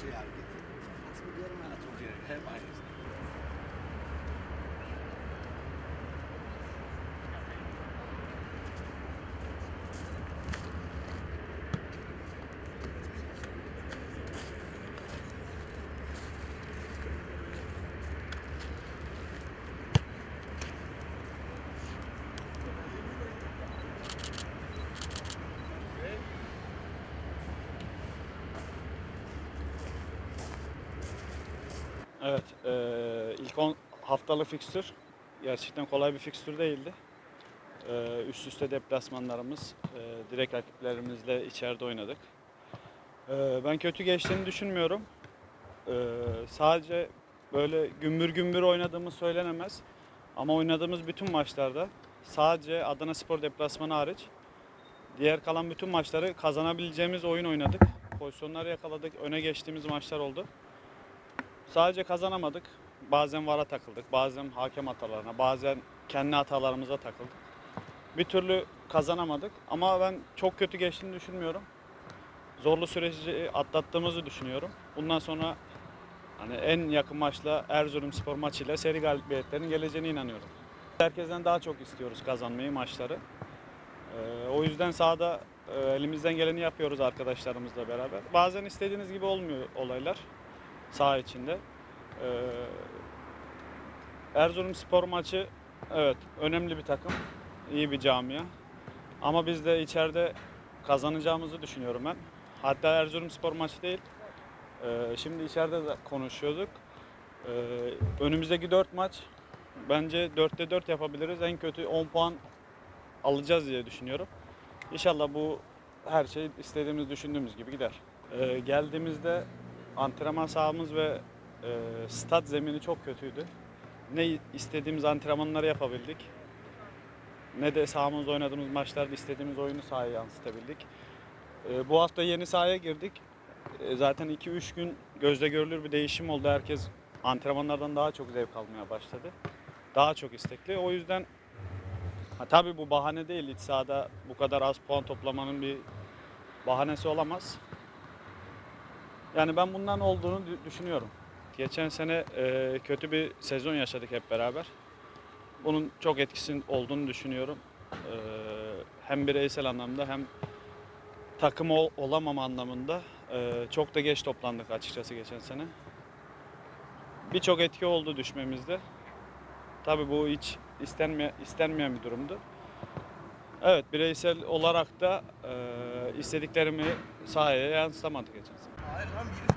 Şey hareketi. Diyorum ben çok yer. Hep aynı. Evet, eee, ilk 10 haftalık fikstür gerçekten kolay bir fikstür değildi. Eee, üst üste deplasmanlarımız, eee, direkt rakiplerimizle içeride oynadık. Eee, ben kötü geçtiğini düşünmüyorum. Eee, sadece böyle gümbür gümbür oynadığımız söylenemez. Ama oynadığımız bütün maçlarda sadece Adana Spor deplasmanı hariç diğer kalan bütün maçları kazanabileceğimiz oyun oynadık. Pozisyonları yakaladık, öne geçtiğimiz maçlar oldu. Sadece kazanamadık. Bazen vara takıldık, bazen hakem hatalarına, bazen kendi hatalarımıza takıldık. Bir türlü kazanamadık ama ben çok kötü geçtiğini düşünmüyorum. Zorlu süreci atlattığımızı düşünüyorum. Bundan sonra hani en yakın maçla Erzurumspor maçıyla seri galibiyetlerin geleceğine inanıyorum. Herkesten daha çok istiyoruz kazanmayı maçları. Ee, o yüzden sahada e, elimizden geleni yapıyoruz arkadaşlarımızla beraber. Bazen istediğiniz gibi olmuyor olaylar saha içinde. Ee, Erzurumspor maçı evet önemli bir takım, iyi bir camia. Ama biz de içeride kazanacağımızı düşünüyorum ben. Hatta Erzurumspor maçı değil. ee, şimdi içeride de konuşuyorduk. Ee, önümüzdeki 4 maç bence 4'te 4 yapabiliriz. En kötü 10 puan alacağız diye düşünüyorum. İnşallah bu her şey istediğimiz, düşündüğümüz gibi gider. Ee, geldiğimizde antrenman sahamız ve e, stat zemini çok kötüydü. Ne istediğimiz antrenmanları yapabildik. Ne de sahamızda oynadığımız maçlarda istediğimiz oyunu sahaya yansıtabildik. E, bu hafta yeni sahaya girdik. E, zaten 2-3 gün gözle görülür bir değişim oldu. Herkes antrenmanlardan daha çok zevk almaya başladı. Daha çok istekli. O yüzden ha, tabii bu bahane değil. İç sahada bu kadar az puan toplamanın bir bahanesi olamaz. Yani ben bundan olduğunu dü- düşünüyorum. Geçen sene e, kötü bir sezon yaşadık hep beraber. Bunun çok etkisinin olduğunu düşünüyorum. E, hem bireysel anlamda hem takım ol- olamama anlamında e, çok da geç toplandık açıkçası geçen sene. Birçok etki oldu düşmemizde. Tabii bu hiç istenmeyen, istenmeyen bir durumdu. Evet bireysel olarak da istediklerimi sahaya yansıtamadık geçen. Hayır lan biri